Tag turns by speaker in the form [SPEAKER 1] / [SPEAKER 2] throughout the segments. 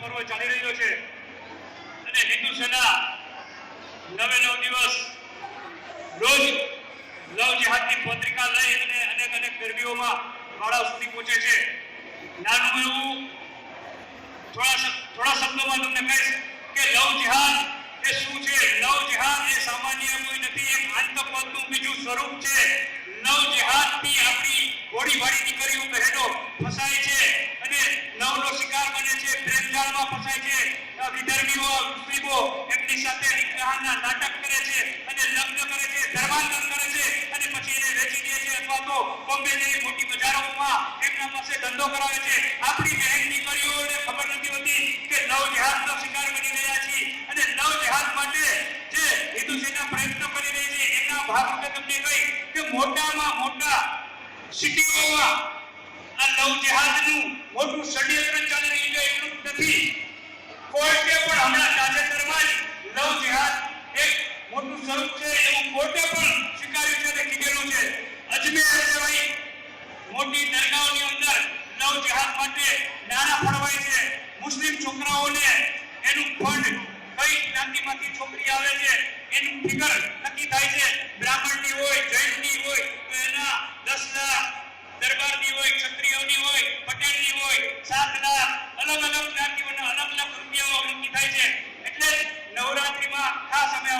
[SPEAKER 1] પર્વ ચાલી રહ્યો છે. અને હિન્દુ સેના નવે નવ દિવસ રોજ લવ જિહાદની પત્રિકા લઈ અને અનેક અનેક ગરબીઓમાં બાળા સુધી પહોંચે છે. નાનું એવું થોડા થોડા શબ્દોમાં તમને કહીશ કે લવ જિહાદ એ શું છે? લવ જિહાદ એ સામાન્ય કોઈ નથી, એક આતંકવાદનું બીજું સ્વરૂપ છે. લવ જિહાદથી આપણી ઘોડીવાળી દીકરીઓ બહેનો ફસાય છે. છે મુસ્લિમો એમની સાથે નિકાહના નાટક કરે છે અને લગ્ન કરે છે, ધર્માંતર કરે છે અને પછી એને વેચી દે છે અથવા તો બોમ્બે જેવી મોટી બજારોમાં એમના પાસે ધંધો કરાવે છે. આપણી બહેન દીકરીઓને ખબર નથી હોતી કે નવ જહાજનો શિકાર બની રહ્યા છીએ અને નવ જહાજ માટે જે હિન્દુ સેના પ્રયત્ન કરી રહી છે, એના ભાગરૂપે તમને કહી કે મોટામાં મોટા સિટીઓમાં આ નવ જહાજનું મોટું ષડયંત્ર ચાલી રહ્યું છે, એટલું નથી. કોર્ટે પણ હમણાં તાજેતરમાં જ નવ જહાજ એક મોટું સ્વરૂપ છે, એવું કોર્ટે પણ સ્વીકાર્યું છે અને કીધેલું છે. અજમેર જેવી મોટી દરગાહોની અંદર લવ જિહાદ માટે નાણાં ફળવાય છે. મુસ્લિમ છોકરાઓને એનું ફંડ કઈ જ્ઞાતિમાંથી છોકરી આવે છે, એનું ફિગર નક્કી થાય છે. બ્રાહ્મણની હોય, જૈનની હોય, તો એના દસ લાખ દરબારની હોય, ક્ષત્રિયોની હોય, પટેલની હોય, સાત લાખ, અલગ અલગ જ્ઞાતિઓના અલગ અલગ રૂપિયાઓ નક્કી થાય છે એટલે નવરાત્રીમાં ખાસ અમે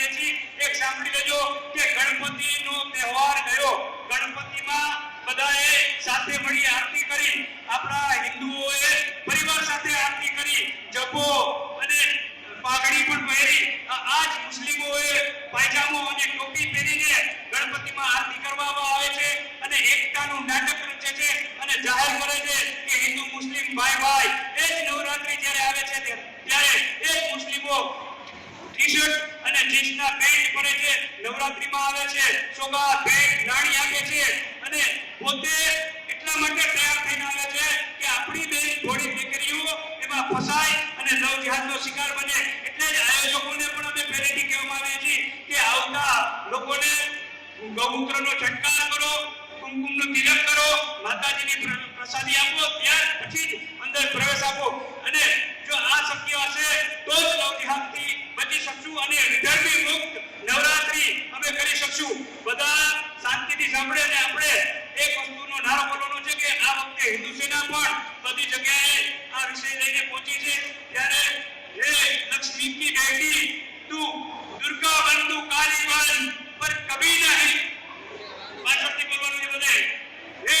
[SPEAKER 1] ચલાવીએ એક સાંભળી લેજો કે ગણપતિનો તહેવાર ગયો. ગણપતિમાં બધાએ સાથે મળી આરતી કરી. આપણા હિન્દુઓએ પરિવાર સાથે આરતી કરી. જપો અને પાઘડી પણ પહેરી. આ મુસ્લિમોએ પાયજામો અને ટોપી પહેરીને ગણપતિમાં આરતી કરવામાં આવે છે અને એકતાનું નાટક રચે છે અને જાહેર કરે છે કે હિન્દુ મુસ્લિમ ભાઈ ભાઈ એ જ નવરાત્રી જ્યારે આવે છે ત્યારે એ જ મુસ્લિમો ટી-શર્ટ અને જીન્સના પેન્ટ પહેરે છે. નવરાત્રીમાં આવે છે. સોગા પેન્ટ નાણી આપે છે. અને પોતે એટલા માટે તૈયાર થઈને આવે છે કે આપણી બે થોડી દીકરીઓ એમાં ફસાય અને નવ જહાજનો શિકાર બને. એટલે જ આયોજકોને પણ અમે પહેલેથી કહેવામાં આવીએ છીએ કે આવતા લોકોને ગૌમૂત્રનો છંટકાર કરો, કુમકુમનું તિલક કરો, માતાજીની પ્રસાદી આપો, ત્યાર પછી જ અંદર પ્રવેશ આપો. અને જો આ શક્ય હશે, તો જ નવ જહાજથી બચી શકશું અને વિધર્મી મુક્ત નવરાત્રી અમે કરી શકશું. બધા શાંતિથી સાંભળે અને આપણે એક વસ્તુનો નારો બોલવાનો છે કે આ વખતે હિન્દુ સેના પણ બધી જગ્યાએ આ વિષય લઈને પહોંચી છે. ત્યારે હે લક્ષ્મી કી બેટી તું દુર્ગા બન પર કભી નહીં. પાછળથી બોલવાનું છે બધે હે